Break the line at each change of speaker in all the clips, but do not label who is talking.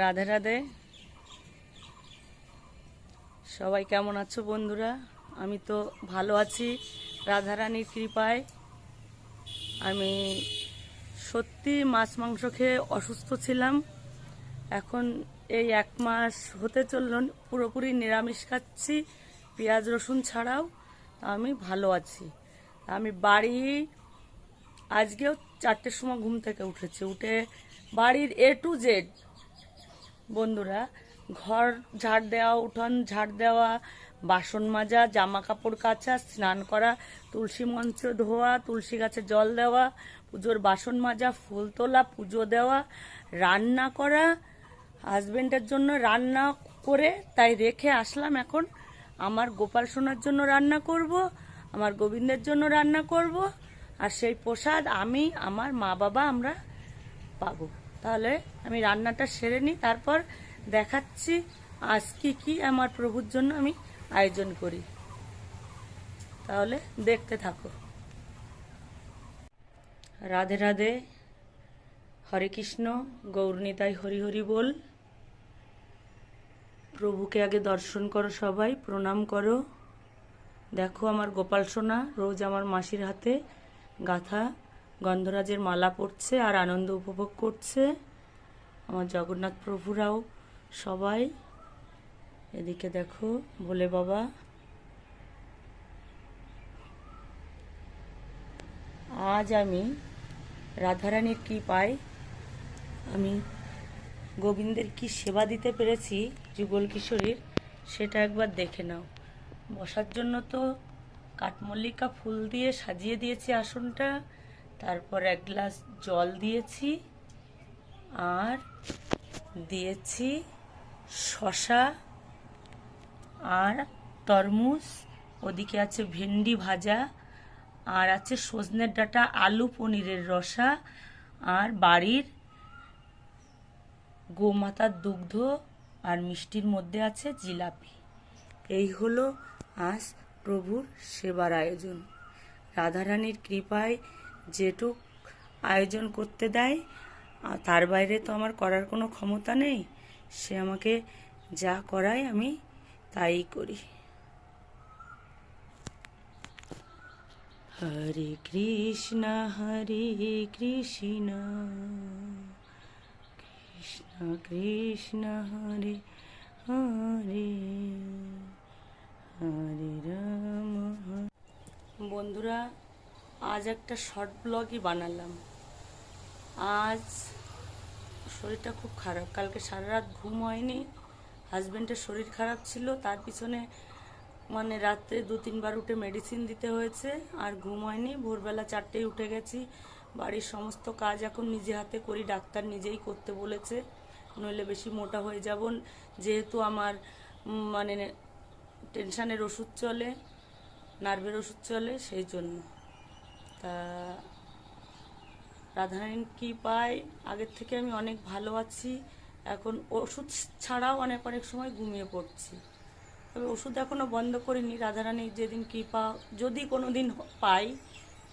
রাধে রাধে। সবাই কেমন আছো বন্ধুরা? আমি তো ভালো আছি, রাধারানীর কৃপায়। আমি সত্যি মাছ মাংস খেয়ে অসুস্থ ছিলাম। এখন এই এক মাস হতে চলল, পুরোপুরি নিরামিষ খাচ্ছি, পেঁয়াজ রসুন ছাড়াও। আমি ভালো আছি। আমি বাড়ি আজকেও চারটের সময় ঘুম থেকে উঠেছি। উঠে বাড়ির এ টু জেড বন্ধুরা, ঘর ঝাড় দেওয়া, উঠোন ঝাড় দেওয়া, বাসন মাজা, জামা কাপড় কাচা, স্নান করা, তুলসী মঞ্চ ধোয়া, তুলসী গাছে জল দেওয়া, পুজোর বাসন মাজা, ফুল তোলা, পুজো দেওয়া, রান্না করা, হাজবেন্ডের জন্য রান্না করে তাই রেখে আসলাম এখন। আমার গোপাল সোনার জন্য রান্না করব, আমার গোবিন্দের জন্য রান্না করব, আর সেই প্রসাদ আমি, আমার মা বাবা আমরা পাবো। তাহলে আমি রান্নাটা সেরে নিই, তারপর দেখাচ্ছি আজ কি কি আমার প্রভুর জন্য আমি আয়োজন করি। তাহলে দেখতে থাকো। রাধে রাধে, হরে কৃষ্ণ গৌরনীতাই হরি হরি বল। প্রভুকে আগে দর্শন করো সবাই, প্রণাম করো। দেখো আমার গোপাল সোনা, রোজ আমার মাসির হাতে গাথা গন্ধরাজের মালা পড়ছে আর আনন্দ উপভোগ করছে। আমার জগন্নাথ প্রভুরাও সবাই। এদিকে দেখো, ভোলে বাবা। আজ আমি রাধারানীর কৃপায় আমি গোবিন্দের কি সেবা দিতে পেরেছি যুগল কিশোরীর, সেটা একবার দেখে নাও। বসার জন্য তো কাঠমল্লিকা ফুল দিয়ে সাজিয়ে দিয়েছি আসনটা। তারপর এক গ্লাস জল দিয়েছি আর দিয়েছি শশা আর তরমুজ, ওদিকে আছে ভেন্ডি ভাজা আর আছে সজনের ডাঁটা, আলু পনিরের রসা আর বাড়ির গোমাতার দুগ্ধ আর মিষ্টির মধ্যে আছে জিলাপি। এই হলো আজ প্রভুর সেবার আয়োজন। রাধারানীর কৃপায় যেটুক আয়োজন করতে দেয় তার বাইরে তো আমার করার কোনো ক্ষমতা নেই। সে আমাকে যা করায় আমি তাই করি। হরে কৃষ্ণ হরে কৃষ্ণ কৃষ্ণ কৃষ্ণ, হরে হরে হরে রাম বন্ধুরা আজ একটা শর্ট ব্লগই বানালাম। আজ শরীরটা খুব খারাপ। কালকে সারা রাত ঘুম হয়নি হাজব্যান্ডের শরীর খারাপ ছিল, তার পিছনে মানে রাত্রে দু তিনবার উঠে মেডিসিন দিতে হয়েছে, আর ঘুম হয়নি। ভোরবেলা চারটেই উঠে গেছি। বাড়ির সমস্ত কাজ এখন নিজে হাতে করি, ডাক্তার নিজেই করতে বলেছে। নইলে বেশি মোটা হয়ে যাব। যেহেতু আমার মানে টেনশানের ওষুধ চলে নার্ভের ওষুধ চলে, সেই জন্য। তা, রাধারানীর কি পাই আগের থেকে আমি অনেক ভালো আছি। এখন ওষুধ ছাড়াও অনেক অনেক সময় ঘুমিয়ে পড়ছি। তবে ওষুধ এখনও বন্ধ করিনি। রাধারানীর যেদিন কৃপা যদি কোনো দিন পাই,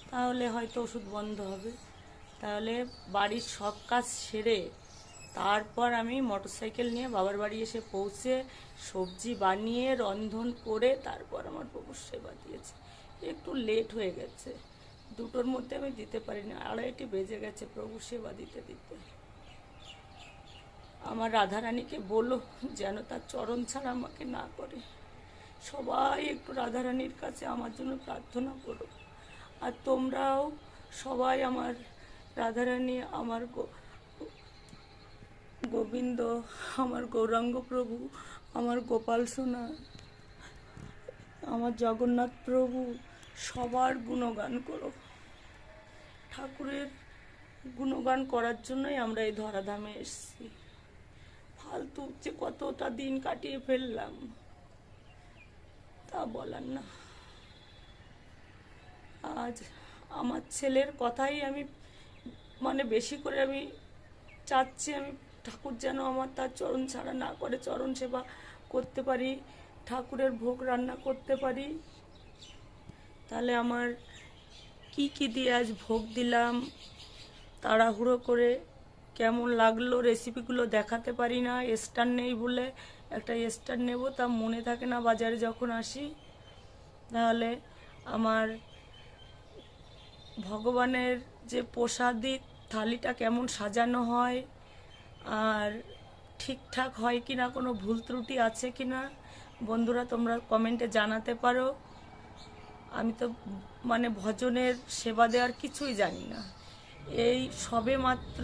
তাহলে হয়তো ওষুধ বন্ধ হবে। তাহলে বাড়ির সব কাজ সেরে তারপর আমি মোটরসাইকেল নিয়ে বাবার বাড়ি এসে পৌঁছে সবজি বানিয়ে, রন্ধন করে তারপর আমার প্রভুর সেবা দিয়েছি। একটু লেট হয়ে গেছে। দুটোর মধ্যে আমি দিতে পারিনি, আড়াইটি বেজে গেছে, প্রভু সেবা দিতে দিতে। আমার রাধারানীকে বলো যেন তার চরণ ছাড়া আমাকে না করে। সবাই একটু রাধারানীর কাছে আমার জন্য প্রার্থনা করো। আর তোমরাও সবাই আমার রাধারানী, আমার গোবিন্দ, আমার গৌরাঙ্গ প্রভু, আমার গোপাল সোনা, আমার জগন্নাথ প্রভু সবার গুণগান করো। ঠাকুরের গুণগান করার জন্যই আমরা এই ধরাধামে এসেছি। ফালতু যে কতটা দিন কাটিয়ে ফেললাম, তা বলার না। আজ আমার ছেলের কথাই আমি মানে বেশি করে আমি চাচ্ছি আমি ঠাকুর যেন আমার তার চরণ ছাড়া না করে চরণ সেবা করতে পারি, ঠাকুরের ভোগ রান্না করতে পারি। তাহলে আমার কি কি দিয়ে আজ ভোগ দিলাম, তাড়াহুড়ো করে কেমন লাগল রেসিপিগুলো দেখাতে পারি না, স্টার নেই বলে একটা স্টার নেব তা মনে থাকে না বাজারে যখন আসি। তাহলে আমার ভগবানের যে প্রসাদি থালিটা কেমন সাজানো হয় আর ঠিকঠাক হয় কি না কোনো ভুল ত্রুটি আছে কি না বন্ধুরা তোমরা কমেন্টে জানাতে পারো। আমি তো মানে ভজনের সেবা দেওয়ার কিছুই জানি না। এই সবে মাত্র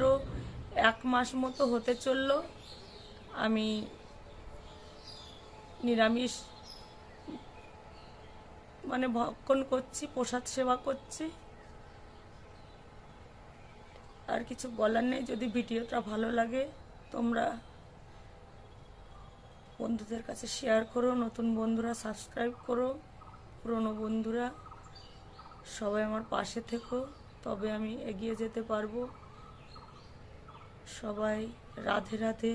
এক মাস মতো হতে চলল। আমি নিরামিষ মানে ভক্ষণ করছি, প্রসাদ সেবা করছি। আর কিছু বলার নেই, যদি ভিডিওটা ভালো লাগে, তোমরা বন্ধুদের কাছে শেয়ার করো, নতুন বন্ধুরা সাবস্ক্রাইব করো। পুরনো বন্ধুরা, সবাই আমার পাশে থেকো, তবে আমি এগিয়ে যেতে পারব। সবাই রাধে রাধে,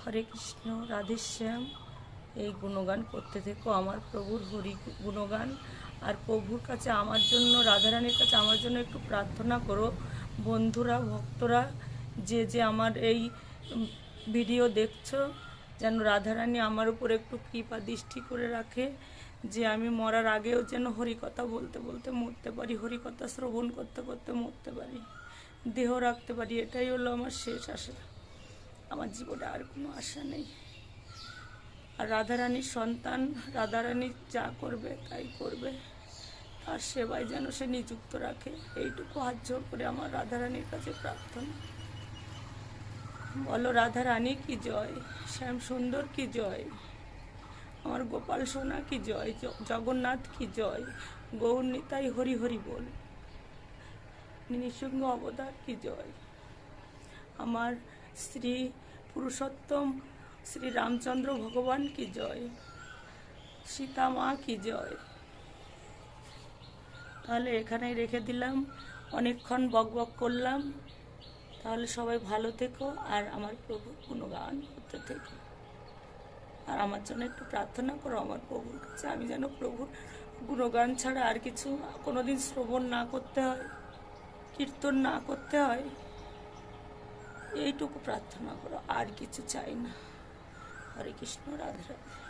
হরে কৃষ্ণ, রাধে শ্যাম, এই গুণগান করতে থেকো আমার প্রভুর হরি গুণগান। আর প্রভুর কাছে আমার জন্য, রাধারানীর কাছে আমার জন্য একটু প্রার্থনা করো। বন্ধুরা, ভক্তরা, যে যে আমার এই ভিডিও দেখছ, যেন রাধারানী আমার উপর একটু কৃপা দৃষ্টি করে রাখে। যে আমি মরার আগেও যেন হরিকথা বলতে বলতে মরতে পারি, হরিকথা শ্রবণ করতে করতে মরতে পারি, দেহ রাখতে পারি, এটাই হলো আমার শেষ আশা। আমার জীবনে আর কোনো আশা নেই। আর রাধারানীর সন্তান, রাধারানী যা করবে তাই করবে। তার সেবায় যেন সে নিযুক্ত রাখে, এইটুকু হাত জোর করে আমার রাধারানীর কাছে প্রার্থনা। বলো রাধারানী কি জয়? শ্যাম সুন্দর কি জয়? আমার গোপাল সোনা কি জয়? জগন্নাথ কি জয়? গৌর নিতাই হরি হরি বল। নৃসিংহ অবতার কি জয়? আমার শ্রী পুরুষোত্তম, শ্রী রামচন্দ্র ভগবান কি জয়? সীতা মা কি জয়? তাহলে এখানেই রেখে দিলাম। অনেকক্ষণ বক বক করলাম। তাহলে সবাই ভালো থেকো আর আমার প্রভু গুণগান করতে থেকো। আর আমার জন্য একটু প্রার্থনা করো, আমার প্রভুর কাছে। আমি যেন প্রভুর গুণগান ছাড়া আর কিছু কোনোদিন শ্রবণ না করতে হয়, কীর্তন না করতে হয়। এইটুকু প্রার্থনা করো, আর কিছু চাই না। হরে কৃষ্ণ, রাধে রাধে।